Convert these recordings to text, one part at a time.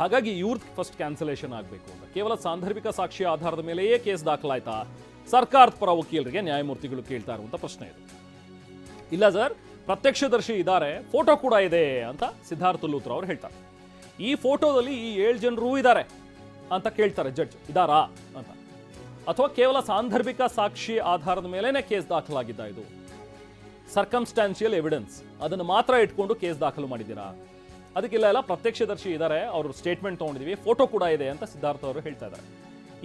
ಹಾಗಾಗಿ ಇವ್ರದ್ದು first cancellation ಆಗಬೇಕು ಅಂತ. ಕೇವಲ ಸಾಂದರ್ಭಿಕ ಸಾಕ್ಷಿ ಆಧಾರದ ಮೇಲೆಯೇ ಕೇಸ್ ದಾಖಲಾಯ್ತಾ? ಸರ್ಕಾರದ ಪರ ವಕೀಲರಿಗೆ ನ್ಯಾಯಮೂರ್ತಿಗಳು ಕೇಳ್ತಾ ಇರುವಂತ ಪ್ರಶ್ನೆ ಇದು. ಇಲ್ಲ ಸರ್, ಪ್ರತ್ಯಕ್ಷದರ್ಶಿ ಇದ್ದಾರೆ, ಫೋಟೋ ಕೂಡ ಇದೆ ಅಂತ ಸಿದ್ಧಾರ್ಥ ಲೂತ್ರ ಅವರು ಹೇಳ್ತಾರೆ. ಈ ಫೋಟೋದಲ್ಲಿ ಈ ಏಳು ಜನರು ಇದ್ದಾರೆ ಅಂತ ಕೇಳ್ತಾರೆ ಜಡ್ಜ್. ಇದಾರಾ ಅಂತ. ಅಥವಾ ಕೇವಲ ಸಾಂದರ್ಭಿಕ ಸಾಕ್ಷಿ ಆಧಾರದ ಮೇಲೇನೆ ಕೇಸ್ ದಾಖಲಾಗಿದ್ದ ಇದು? ಸರ್ಕಮ್ಸ್ಟಾನ್ಷಿಯಲ್ ಎವಿಡೆನ್ಸ್ ಅದನ್ನು ಮಾತ್ರ ಇಟ್ಕೊಂಡು ಕೇಸ್ ದಾಖಲು ಮಾಡಿದ್ದೀರಾ? ಅದಕ್ಕಿಲ್ಲ ಎಲ್ಲ ಪ್ರತ್ಯಕ್ಷದರ್ಶಿ ಇದ್ದಾರೆ. ಅವರು ಸ್ಟೇಟ್ಮೆಂಟ್ ತೊಗೊಂಡಿದ್ದೀವಿ ಫೋಟೋ ಕೂಡ ಇದೆ ಅಂತ ಸಿದ್ಧಾರ್ಥ ಅವರು ಹೇಳ್ತಾ ಇದ್ದಾರೆ.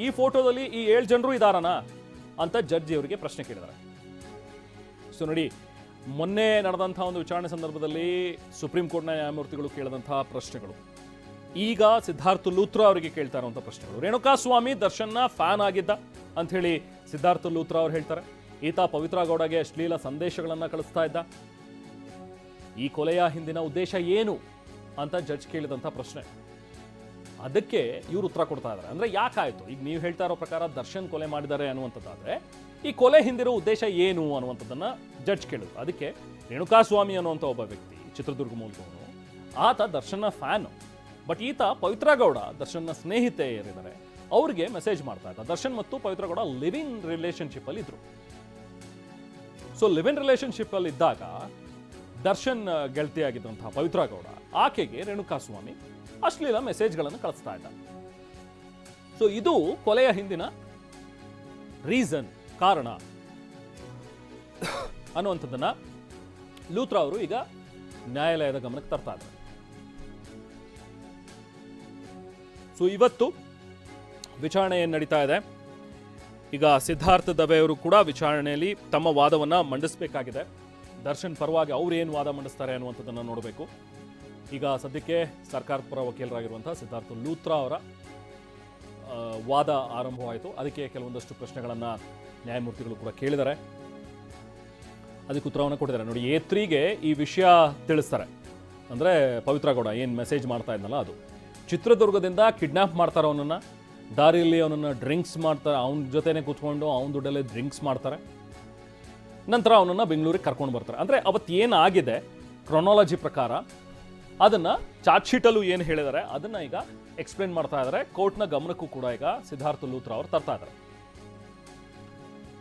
ಈ ಫೋಟೋದಲ್ಲಿ ಈ ಏಳು ಜನರು ಇದಾರನಾ ಅಂತ ಜಡ್ಜಿ ಅವರಿಗೆ ಪ್ರಶ್ನೆ ಕೇಳಿದ್ದಾರೆ. ಸೊ ನೋಡಿ, ಮೊನ್ನೆ ನಡೆದಂಥ ಒಂದು ವಿಚಾರಣೆ ಸಂದರ್ಭದಲ್ಲಿ ಸುಪ್ರೀಂ ಕೋರ್ಟ್ನ ನ್ಯಾಯಮೂರ್ತಿಗಳು ಕೇಳಿದಂತಹ ಪ್ರಶ್ನೆಗಳು. ಈಗ ಸಿದ್ಧಾರ್ಥ ಲೂತ್ರ ಅವರಿಗೆ ಕೇಳ್ತಾ ಇರುವಂತಹ ಪ್ರಶ್ನೆಗಳು. ರೇಣುಕಾ ಸ್ವಾಮಿ ದರ್ಶನ್ನ ಫ್ಯಾನ್ ಆಗಿದ್ದ ಅಂತ ಹೇಳಿ ಸಿದ್ಧಾರ್ಥ ಲೂತ್ರ ಅವ್ರು ಹೇಳ್ತಾರೆ. ಈತ ಪವಿತ್ರ ಗೌಡಗೆ ಅಶ್ಲೀಲ ಸಂದೇಶಗಳನ್ನ ಕಳಿಸ್ತಾ ಇದ್ದ. ಈ ಕೊಲೆಯ ಹಿಂದಿನ ಉದ್ದೇಶ ಏನು? ಅಂತ ಜಡ್ಜ್ ಕೇಳಿದಂಥ ಪ್ರಶ್ನೆ. ಅದಕ್ಕೆ ಇವರು ಉತ್ತರ ಕೊಡ್ತಾ ಇದ್ದಾರೆ ಅಂದ್ರೆ ಯಾಕಾಯಿತು? ಈಗ ನೀವು ಹೇಳ್ತಾ ಇರೋ ಪ್ರಕಾರ ದರ್ಶನ್ ಕೊಲೆ ಮಾಡಿದ್ದಾರೆ ಅನ್ನುವಂಥದ್ದಾದರೆ, ಈ ಕೊಲೆ ಹಿಂದಿರೋ ಉದ್ದೇಶ ಏನು ಅನ್ನುವಂಥದ್ದನ್ನು ಜಡ್ಜ್ ಕೇಳಿದ್ರು. ಅದಕ್ಕೆ ರೇಣುಕಾಸ್ವಾಮಿ ಅನ್ನುವಂಥ ಒಬ್ಬ ವ್ಯಕ್ತಿ, ಚಿತ್ರದುರ್ಗ ಮೂಲದವನು, ಆತ ದರ್ಶನ್ನ ಫ್ಯಾನ್ ಬಟ್ ಈತ ಪವಿತ್ರ ಗೌಡ, ದರ್ಶನ್ನ ಸ್ನೇಹಿತೆಯರಿದ್ದಾರೆ. ಅವ್ರಿಗೆ ಮೆಸೇಜ್ ಮಾಡ್ತಾ ಇದ್ದ. ದರ್ಶನ್ ಮತ್ತು ಪವಿತ್ರ ಗೌಡ ಲಿವಿಂಗ್ ರಿಲೇಶನ್ಶಿಪ್ ಅಲ್ಲಿ ಇದ್ರು. ಸೊ ಲಿವಿನ್ ಅಲ್ಲಿ ಇದ್ದಾಗ ದರ್ಶನ್ ಗೆಳತಿಯಾಗಿದ್ದಂತಹ ಪವಿತ್ರ ಗೌಡ, ಆಕೆಗೆ ರೇಣುಕಾಸ್ವಾಮಿ ಅಶ್ಲೀಲ ಮೆಸೇಜ್ಗಳನ್ನು ಕಳಿಸ್ತಾ ಇದ್ದ. ಸೊ ಇದು ಕೊಲೆಯ ಹಿಂದಿನ ರೀಸನ್ ಕಾರಣ ಅನ್ನುವಂಥದ್ದನ್ನ ಲೂತ್ರಾ ಅವರು ಈಗ ನ್ಯಾಯಾಲಯದ ಗಮನಕ್ಕೆ ತರ್ತಾ ಇದ್ದಾರೆ. ಸೊ ಇವತ್ತು ವಿಚಾರಣೆ ಏನ್ ನಡೀತಾ ಇದೆ? ಈಗ ಸಿದ್ಧಾರ್ಥ ದವೆ ಅವರು ಕೂಡ ವಿಚಾರಣೆಯಲ್ಲಿ ತಮ್ಮ ವಾದವನ್ನು ಮಂಡಿಸಬೇಕಾಗಿದೆ. ದರ್ಶನ್ ಪರವಾಗಿ ಅವ್ರು ಏನು ವಾದ ಮಂಡಿಸ್ತಾರೆ ಅನ್ನುವಂಥದ್ದನ್ನು ನೋಡಬೇಕು. ಈಗ ಸದ್ಯಕ್ಕೆ ಸರ್ಕಾರದ ಪರ ವಕೀಲರಾಗಿರುವಂಥ ಸಿದ್ಧಾರ್ಥ ಲೂತ್ರಾ ಅವರ ವಾದ ಆರಂಭವಾಯಿತು. ಅದಕ್ಕೆ ಕೆಲವೊಂದಷ್ಟು ಪ್ರಶ್ನೆಗಳನ್ನು ನ್ಯಾಯಮೂರ್ತಿಗಳು ಕೂಡ ಕೇಳಿದ್ದಾರೆ. ಅದಕ್ಕೆ ಉತ್ತರವನ್ನು ಕೊಟ್ಟಿದ್ದಾರೆ. ನೋಡಿ ಎ ತ್ರೀಗೆ ಈ ವಿಷಯ ತಿಳಿಸ್ತಾರೆ. ಅಂದರೆ ಪವಿತ್ರ ಗೌಡ ಏನು ಮೆಸೇಜ್ ಮಾಡ್ತಾ ಇದ್ನಲ್ಲ ಅದು. ಚಿತ್ರದುರ್ಗದಿಂದ ಕಿಡ್ನಾಪ್ ಮಾಡ್ತಾರೆ ಅವನನ್ನು, ದಾರಿಯಲ್ಲಿ ಅವನನ್ನು ಡ್ರಿಂಕ್ಸ್ ಮಾಡ್ತಾರೆ ಅವನ ಜೊತೆನೇ ಕೂತ್ಕೊಂಡು ಅವನ ದುಡ್ಡಲ್ಲೇ ಡ್ರಿಂಕ್ಸ್ ಮಾಡ್ತಾರೆ. ನಂತರ ಅವನನ್ನು ಬೆಂಗಳೂರಿಗೆ ಕರ್ಕೊಂಡು ಬರ್ತಾರೆ. ಅಂದರೆ ಅವತ್ತು ಏನಾಗಿದೆ ಕ್ರೊನಾಲಜಿ ಪ್ರಕಾರ ಅದನ್ನು ಚಾರ್ಜ್ ಶೀಟಲ್ಲೂ ಏನು ಹೇಳಿದ್ದಾರೆ ಅದನ್ನು ಈಗ ಎಕ್ಸ್ಪ್ಲೇನ್ ಮಾಡ್ತಾ ಇದ್ದಾರೆ ಕೋರ್ಟ್ನ ಗಮನಕ್ಕೂ ಕೂಡ ಈಗ ಸಿದ್ಧಾರ್ಥ ಲೂತ್ರ ಅವರು ತರ್ತಾ ಇದ್ದಾರೆ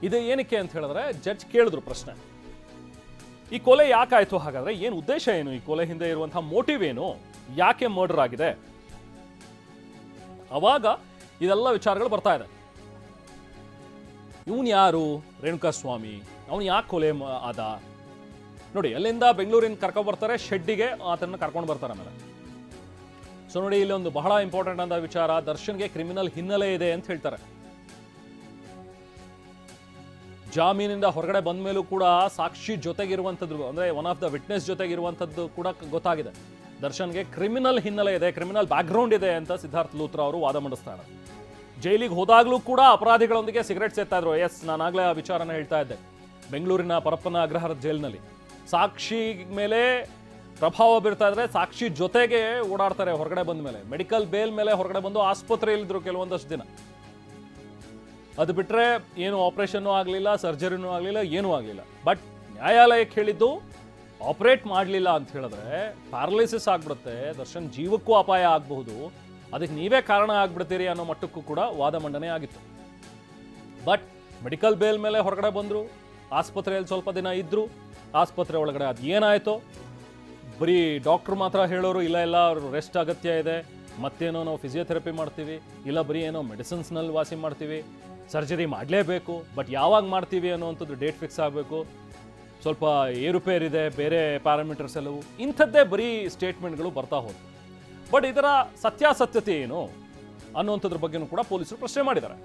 ಇದು ಏನಕ್ಕೆ ಅಂತ ಹೇಳಿದ್ರೆ ಜಡ್ಜ್ ಕೇಳಿದ್ರು ಪ್ರಶ್ನೆ. ಈ ಕೊಲೆ ಯಾಕಾಯಿತು ಹಾಗಾದ್ರೆ ಏನು ಉದ್ದೇಶ ಏನು? ಈ ಕೊಲೆ ಹಿಂದೆ ಇರುವಂತಹ ಮೋಟಿವ್ ಏನು? ಯಾಕೆ ಮರ್ಡರ್ ಆಗಿದೆ? ಅವಾಗ ಇದೆಲ್ಲ ವಿಚಾರಗಳು ಬರ್ತಾ ಇದೆ. ಇವನು ಯಾರು? ರೇಣುಕಾ ಸ್ವಾಮಿ ಅವನು ಯಾಕೆ ಕೊಲೆ ಆದ? ನೋಡಿ ಅಲ್ಲಿಂದ ಬೆಂಗಳೂರಿನ ಕರ್ಕೊಂಡು ಬರ್ತಾರೆ, ಶೆಡ್ಡಿಗೆ ಆತನ ಕರ್ಕೊಂಡು ಬರ್ತಾರೆ ಆಮೇಲೆ ಸೊ ನೋಡಿ, ಇಲ್ಲಿ ಒಂದು ಬಹಳ ಇಂಪಾರ್ಟೆಂಟ್ ಅಂತ ವಿಚಾರ, ದರ್ಶನ್ಗೆ ಕ್ರಿಮಿನಲ್ ಹಿನ್ನೆಲೆ ಇದೆ ಅಂತ ಹೇಳ್ತಾರೆ. ಜಾಮೀನಿಂದ ಹೊರಗಡೆ ಬಂದ ಮೇಲೂ ಕೂಡ ಸಾಕ್ಷಿ ಜೊತೆಗಿರುವಂಥದ್ದು, ಅಂದ್ರೆ ಒನ್ ಆಫ್ ದ ವಿಟ್ನೆಸ್ ಜೊತೆಗಿರುವಂಥದ್ದು ಕೂಡ ಗೊತ್ತಾಗಿದೆ. ದರ್ಶನ್ಗೆ ಕ್ರಿಮಿನಲ್ ಹಿನ್ನೆಲೆ ಇದೆ ಕ್ರಿಮಿನಲ್ ಬ್ಯಾಕ್ಗ್ರೌಂಡ್ ಇದೆ ಅಂತ ಸಿದ್ಧಾರ್ಥ್ ಲೂತ್ರ ಅವರು ವಾದ ಮಂಡಿಸ್ತಾರೆ. ಜೈಲಿಗೆ ಹೋದಾಗಲೂ ಕೂಡ ಅಪರಾಧಿಗಳೊಂದಿಗೆ ಸಿಗರೆಟ್ ಸೇರ್ತಾ ಇದ್ರು. ಎಸ್ ನಾನಾಗಲೇ ಆ ವಿಚಾರನ ಹೇಳ್ತಾ ಇದ್ದೆ. ಬೆಂಗಳೂರಿನ ಪರಪ್ಪನ ಅಗ್ರಹಾರ ಜೈಲಿನಲ್ಲಿ. ಸಾಕ್ಷಿ ಮೇಲೆ ಪ್ರಭಾವ ಬೀರ್ತಾ ಇದ್ರೆ ಸಾಕ್ಷಿ ಜೊತೆಗೆ ಓಡಾಡ್ತಾರೆ ಹೊರಗಡೆ ಬಂದ ಮೇಲೆ. ಮೆಡಿಕಲ್ ಬೇಲ್ ಮೇಲೆ ಹೊರಗಡೆ ಬಂದು ಆಸ್ಪತ್ರೆಯಲ್ಲಿದ್ದರು ಕೆಲವೊಂದಷ್ಟು ದಿನ. ಅದು ಬಿಟ್ರೆ ಏನು ಆಪರೇಷನ್ನು ಆಗಲಿಲ್ಲ, ಸರ್ಜರಿನೂ ಆಗಲಿಲ್ಲ, ಏನೂ ಆಗಲಿಲ್ಲ. ಬಟ್ ನ್ಯಾಯಾಲಯಕ್ಕೆ ಹೇಳಿದ್ದು, ಆಪರೇಟ್ ಮಾಡಲಿಲ್ಲ ಅಂತ ಹೇಳಿದ್ರೆ ಪ್ಯಾರಲಿಸಿಸ್ ಆಗ್ಬಿಡುತ್ತೆ, ದರ್ಶನ್ ಜೀವಕ್ಕೂ ಅಪಾಯ ಆಗಬಹುದು. ಅದಕ್ಕೆ ನೀವೇ ಕಾರಣ ಆಗ್ಬಿಡ್ತೀರಿ ಅನ್ನೋ ಮಟ್ಟಕ್ಕೂ ಕೂಡ ವಾದ ಮಂಡನೆ ಆಗಿತ್ತು. ಬಟ್ ಮೆಡಿಕಲ್ ಬೇಲ್ ಮೇಲೆ ಹೊರಗಡೆ ಬಂದರು ಆಸ್ಪತ್ರೆಯಲ್ಲಿ ಸ್ವಲ್ಪ ದಿನ ಇದ್ದರು ಆಸ್ಪತ್ರೆ ಒಳಗಡೆ ಅದು ಏನಾಯಿತು, ಬರೀ ಡಾಕ್ಟ್ರು ಮಾತ್ರ ಹೇಳೋರು, ಇಲ್ಲ ಇಲ್ಲ, ಅವರು ರೆಸ್ಟ್ ಅಗತ್ಯ ಇದೆ, ಮತ್ತೇನೋ ನಾವು ಫಿಸಿಯೋಥೆರಪಿ ಮಾಡ್ತೀವಿ, ಇಲ್ಲ ಬರೀ ಏನೋ ಮೆಡಿಸಿನ್ಸ್ನಲ್ಲಿ ವಾಸಿ ಮಾಡ್ತೀವಿ ಸರ್ಜರಿ ಮಾಡಲೇಬೇಕು ಬಟ್ ಯಾವಾಗ ಮಾಡ್ತೀವಿ ಅನ್ನೋವಂಥದ್ದು ಡೇಟ್ ಫಿಕ್ಸ್ ಆಗಬೇಕು, ಸ್ವಲ್ಪ ಏರುಪೇರಿದೆ ಬೇರೆ ಪ್ಯಾರಾಮೀಟರ್ಸ್ ಎಲ್ಲವೂ, ಇಂಥದ್ದೇ ಬರೀ ಸ್ಟೇಟ್ಮೆಂಟ್ಗಳು ಬರ್ತಾ ಹೋದವು. ಬಟ್ ಇದರ ಸತ್ಯಾಸತ್ಯತೆ ಏನು ಅನ್ನುವಂಥದ್ರ ಬಗ್ಗೆನೂ ಕೂಡ ಪೊಲೀಸರು ಪ್ರಶ್ನೆ ಮಾಡಿದ್ದಾರೆ.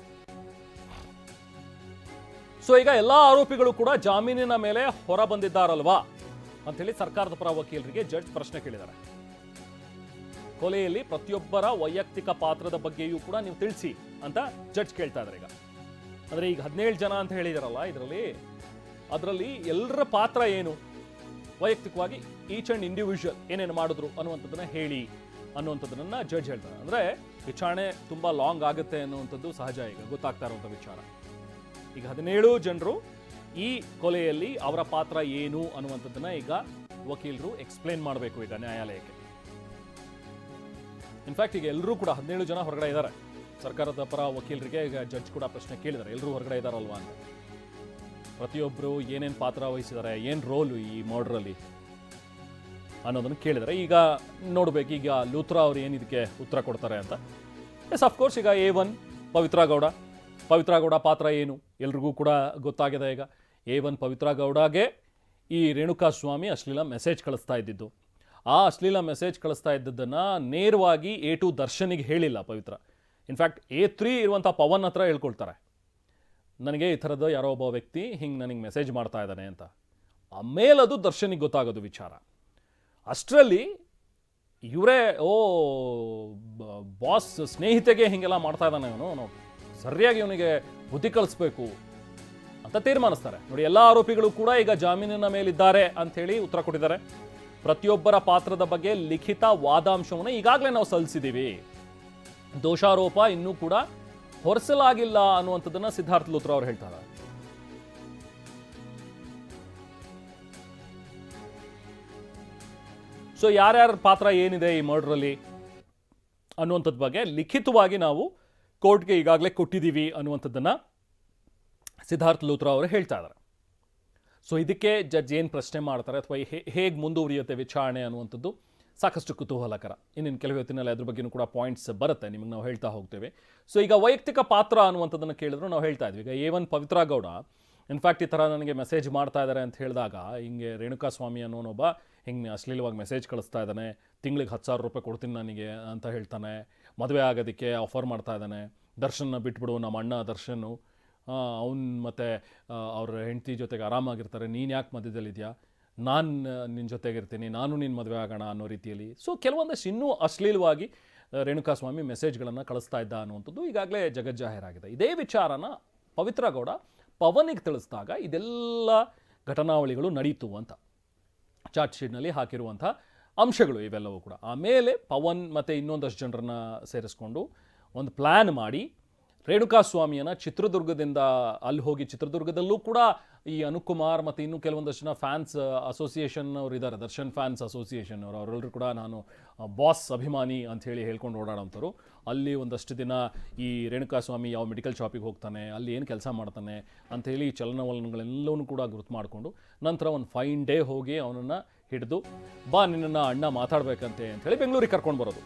ಸೊ ಈಗ ಎಲ್ಲ ಆರೋಪಿಗಳು ಕೂಡ ಜಾಮೀನಿನ ಮೇಲೆ ಹೊರ ಬಂದಿದ್ದಾರಲ್ವಾ? ಅಂತೇಳಿ ಸರ್ಕಾರದ ಪರ ವಕೀಲರಿಗೆ ಜಡ್ಜ್ ಪ್ರಶ್ನೆ ಕೇಳಿದ್ದಾರೆ. ಕೊಲೆಯಲ್ಲಿ ಪ್ರತಿಯೊಬ್ಬರ ವೈಯಕ್ತಿಕ ಪಾತ್ರದ ಬಗ್ಗೆಯೂ ಕೂಡ ನೀವು ತಿಳಿಸಿ ಅಂತ ಜಡ್ಜ್ ಕೇಳ್ತಾ ಇದ್ದಾರೆ ಈಗ. ಅಂದ್ರೆ ಈಗ ಹದಿನೇಳು ಜನ ಅಂತ ಹೇಳಿದಾರಲ್ಲ, ಇದರಲ್ಲಿ ಅದರಲ್ಲಿ ಎಲ್ಲರ ಪಾತ್ರ ಏನು? ವೈಯಕ್ತಿಕವಾಗಿ ಈಚ್ ಅಂಡ್ ಇಂಡಿವಿಜುವಲ್ ಏನೇನು ಮಾಡಿದ್ರು ಅನ್ನುವಂಥದ್ದನ್ನ ಹೇಳಿ ಅನ್ನುವಂಥದ್ದನ್ನ ಜಡ್ಜ್ ಹೇಳ್ತಾರೆ. ಅಂದ್ರೆ ವಿಚಾರಣೆ ತುಂಬಾ ಲಾಂಗ್ ಆಗುತ್ತೆ ಅನ್ನುವಂಥದ್ದು ಸಹಜ ಈಗ, ಗೊತ್ತಾಗ್ತಾ ಇರುವಂಥ ವಿಚಾರ. ಈಗ ಹದಿನೇಳು ಜನರು ಈ ಕೊಲೆಯಲ್ಲಿ ಅವರ ಪಾತ್ರ ಏನು ಅನ್ನುವಂಥದ್ದನ್ನ ಈಗ ವಕೀಲರು ಎಕ್ಸ್ಪ್ಲೇನ್ ಮಾಡಬೇಕು ಈಗ ನ್ಯಾಯಾಲಯಕ್ಕೆ. ಇನ್ಫ್ಯಾಕ್ಟ್ ಈಗ ಎಲ್ಲರೂ ಕೂಡ ಹದಿನೇಳು ಜನ ಹೊರಗಡೆ ಇದ್ದಾರೆ. ಸರ್ಕಾರದ ಪರ ವಕೀಲರಿಗೆ ಈಗ ಜಡ್ಜ್ ಕೂಡ ಪ್ರಶ್ನೆ ಕೇಳಿದ್ದಾರೆ. ಎಲ್ಲರೂ ಹೊರಗಡೆ ಇದ್ದಾರಲ್ವಾ ಅಂತ. ಪ್ರತಿಯೊಬ್ಬರು ಏನೇನು ಪಾತ್ರ ವಹಿಸಿದ್ದಾರೆ, ಏನು ರೋಲು ಈ ಮರ್ಡ್ರಲ್ಲಿ ಅನ್ನೋದನ್ನು ಕೇಳಿದರೆ ಈಗ ನೋಡಬೇಕು, ಈಗ ಲೂತ್ರಾ ಅವರು ಏನು ಉತ್ತರ ಕೊಡ್ತಾರೆ ಅಂತ. ಎಸ್ ಅಫ್ಕೋರ್ಸ್ ಈಗ ಎ ಒನ್ ಪವಿತ್ರ ಗೌಡ. ಪವಿತ್ರ ಗೌಡ ಪಾತ್ರ ಏನು? ಎಲ್ರಿಗೂ ಕೂಡ ಗೊತ್ತಾಗಿದೆ ಈಗ. ಎ ಒನ್ ಪವಿತ್ರ ಗೌಡಗೆ ಈ ರೇಣುಕಾ ಸ್ವಾಮಿ ಅಶ್ಲೀಲ ಮೆಸೇಜ್ ಕಳಿಸ್ತಾ ಇದ್ದಿದ್ದು. ಆ ಅಶ್ಲೀಲ ಮೆಸೇಜ್ ಕಳಿಸ್ತಾ ಇದ್ದದ್ದನ್ನು ನೇರವಾಗಿ ಎ ಟು ದರ್ಶನಿಗೆ ಹೇಳಿಲ್ಲ ಪವಿತ್ರ. ಇನ್ಫ್ಯಾಕ್ಟ್ ಎ ತ್ರೀ ಇರುವಂಥ ಪವನ್ ಹತ್ರ ಹೇಳ್ಕೊಳ್ತಾರೆ. ನನಗೆ ಈ ಥರದ ಯಾರೋ ಒಬ್ಬ ವ್ಯಕ್ತಿ ಹಿಂಗೆ ನನಗೆ ಮೆಸೇಜ್ ಮಾಡ್ತಾ ಇದ್ದಾನೆ ಅಂತ. ಆಮೇಲೆ ಅದು ದರ್ಶನಿಗೆ ಗೊತ್ತಾಗೋದು ವಿಚಾರ. ಅಷ್ಟರಲ್ಲಿ ಇವರೇ, ಓ ಬಾಸ್ ಸ್ನೇಹಿತೆಗೆ ಹೀಗೆಲ್ಲ ಮಾಡ್ತಾ ಇದ್ದಾನೆ ಅವನು ಸರಿಯಾಗಿ ಇವನಿಗೆ ಬುದ್ಧಿ ಕಲಿಸ್ಬೇಕು ಅಂತ ತೀರ್ಮಾನಿಸ್ತಾರೆ. ನೋಡಿ, ಎಲ್ಲ ಆರೋಪಿಗಳು ಕೂಡ ಈಗ ಜಾಮೀನಿನ ಮೇಲಿದ್ದಾರೆ ಹೇಳಿ ಉತ್ತರ ಕೊಟ್ಟಿದ್ದಾರೆ. ಪ್ರತಿಯೊಬ್ಬರ ಪಾತ್ರದ ಬಗ್ಗೆ ಲಿಖಿತ ವಾದಾಂಶವನ್ನು ಈಗಾಗಲೇ ನಾವು ಸಲ್ಲಿಸಿದ್ದೀವಿ. ದೋಷಾರೋಪ ಇನ್ನೂ ಕೂಡ ಹೊರಸಲಾಗಿಲ್ಲ ಅನ್ನುವಂಥದ್ದನ್ನ ಸಿದ್ಧಾರ್ಥ ಲೂತ್ರ ಅವರು ಹೇಳ್ತಾರೆ. ಸೊ ಯಾರ್ಯಾರ ಪಾತ್ರ ಏನಿದೆ ಈ ಮರ್ಡ್ರಲ್ಲಿ ಅನ್ನುವಂಥದ್ದು ಬಗ್ಗೆ ಲಿಖಿತವಾಗಿ ನಾವು ಕೋರ್ಟ್ಗೆ ಈಗಾಗಲೇ ಕೊಟ್ಟಿದ್ದೀವಿ ಅನ್ನುವಂಥದ್ದನ್ನು ಸಿದ್ಧಾರ್ಥ್ ಲೂತ್ರಾ ಅವರು ಹೇಳ್ತಾ ಇದ್ದಾರೆ. ಸೊ ಇದಕ್ಕೆ ಜಡ್ಜ್ ಏನು ಪ್ರಶ್ನೆ ಮಾಡ್ತಾರೆ ಅಥವಾ ಹೇಗೆ ಮುಂದುವರಿಯುತ್ತೆ ವಿಚಾರಣೆ ಅನ್ನುವಂಥದ್ದು ಸಾಕಷ್ಟು ಕುತೂಹಲಕರ. ಇನ್ನೇನು ಕೆಲವು ಹೊತ್ತಿನಲ್ಲಿ ಅದ್ರ ಬಗ್ಗೆನೂ ಕೂಡ ಪಾಯಿಂಟ್ಸ್ ಬರುತ್ತೆ, ನಿಮಗೆ ನಾವು ಹೇಳ್ತಾ ಹೋಗ್ತೇವೆ. ಸೊ ಈಗ ವೈಯಕ್ತಿಕ ಪಾತ್ರ ಅನ್ನುವಂಥದ್ದನ್ನು ಕೇಳಿದ್ರು ನಾವು ಹೇಳ್ತಾ ಇದ್ವಿ. ಈಗ A one Pavithra Gowda in fact ಈ ಥರ ನನಗೆ ಮೆಸೇಜ್ ಮಾಡ್ತಾ ಇದ್ದಾರೆ ಅಂತ ಹೇಳಿದಾಗ, ಹಿಂಗೆ ರೇಣುಕಾ ಸ್ವಾಮಿ ಅನ್ನೋನೊಬ್ಬ ಹಿಂಗೆ ಅಶ್ಲೀಲವಾಗಿ ಮೆಸೇಜ್ ಕಳಿಸ್ತಾ ಇದ್ದಾನೆ, ತಿಂಗಳಿಗೆ ಹತ್ತು ಸಾವಿರ ರೂಪಾಯಿ ಕೊಡ್ತೀನಿ ನನಗೆ ಅಂತ ಹೇಳ್ತಾನೆ. ಮದುವೆ ಆಗೋದಕ್ಕೆ ಆಫರ್ ಮಾಡ್ತಾ ಇದ್ದಾನೆ. ದರ್ಶನ್ನ ಬಿಟ್ಬಿಡು, ನಮ್ಮ ಅಣ್ಣ ದರ್ಶನು ಅವನು ಮತ್ತು ಅವ್ರ ಹೆಂಡತಿ ಜೊತೆಗೆ ಆರಾಮಾಗಿರ್ತಾರೆ. ನೀನು ಯಾಕೆ ಮಧ್ಯದಲ್ಲಿದೆಯಾ? ನಾನು ನಿನ್ನ ಜೊತೆಗಿರ್ತೀನಿ. ನಾನು ನಿನ್ನ ಮದುವೆ ಆಗೋಣ ಅನ್ನೋ ರೀತಿಯಲ್ಲಿ. ಸೊ ಕೆಲವೊಂದಷ್ಟು ಇನ್ನೂ ಅಶ್ಲೀಲವಾಗಿ ರೇಣುಕಾಸ್ವಾಮಿ ರೇಣುಕಾ ಸ್ವಾಮಿ ಮೆಸೇಜ್ಗಳನ್ನು ಕಳಿಸ್ತಾ ಇದ್ದ ಅನ್ನುವಂಥದ್ದು ಈಗಾಗಲೇ ಜಗಜ್ಜಾಹೀರಾಗಿದೆ ಇದೇ ವಿಚಾರನ ಪವಿತ್ರ ಗೌಡ ಪವನಿಗೆ ತಿಳಿಸಿದಾಗ ಇದೆಲ್ಲ ಘಟನಾವಳಿಗಳು ನಡೀತು ಅಂತ. ಚಾರ್ಟ್ ಶೀಟ್ನಲ್ಲಿ ಹಾಕಿರುವಂಥ ಅಂಶಗಳು ಇವೆಲ್ಲವೂ ಕೂಡ. ಆಮೇಲೆ ಪವನ್ ಮತ್ತು ಇನ್ನೊಂದಷ್ಟು ಜನರನ್ನ ಸೇರಿಸ್ಕೊಂಡು ಒಂದು ಪ್ಲ್ಯಾನ್ ಮಾಡಿ ರೇಣುಕಾ ಸ್ವಾಮಿಯನ್ನ ಚಿತ್ರದುರ್ಗದಿಂದ ಅಲ್ಲಿ ಹೋಗಿ ಚಿತ್ರದುರ್ಗದಲ್ಲೂ ಕೂಡ ಈ ಅನುಕುಮಾರ್ ಮತ್ತು ಇನ್ನೂ ಕೆಲವೊಂದಷ್ಟು ಜನ ಫ್ಯಾನ್ಸ್ ಅಸೋಸಿಯೇಷನ್ ಅವರು ಇದ್ದಾರೆ ದರ್ಶನ್ ಫ್ಯಾನ್ಸ್ ಅಸೋಸಿಯೇಷನ್ ಅವರು. ಅವರೆಲ್ಲರೂ ಕೂಡ ನಾನು ಬಾಸ್ ಅಭಿಮಾನಿ ಅಂತ ಹೇಳಿ ಹೇಳ್ಕೊಂಡು ಓಡಾಡೋಂಥವ್ರು. ಅಲ್ಲಿ ಒಂದಷ್ಟು ದಿನ ಈ ರೇಣುಕಾ ಸ್ವಾಮಿ ಯಾವ ಮೆಡಿಕಲ್ ಶಾಪಿಗೆ ಹೋಗ್ತಾನೆ, ಅಲ್ಲಿ ಏನು ಕೆಲಸ ಮಾಡ್ತಾನೆ ಅಂಥೇಳಿ ಚಲನವಲನಗಳೆಲ್ಲವನ್ನೂ ಕೂಡ ಗುರುತು ಮಾಡಿಕೊಂಡು ನಂತರ ಒಂದು ಫೈನ್ ಡೇ ಹೋಗಿ ಅವನನ್ನು ಹಿಡಿದು ಬಾ ನಿನ್ನನ್ನು ಅಣ್ಣ ಮಾತಾಡಬೇಕಂತೆ ಹೇಳಿ ಬೆಂಗಳೂರಿಗೆ ಕರ್ಕೊಂಡು ಬರೋದು.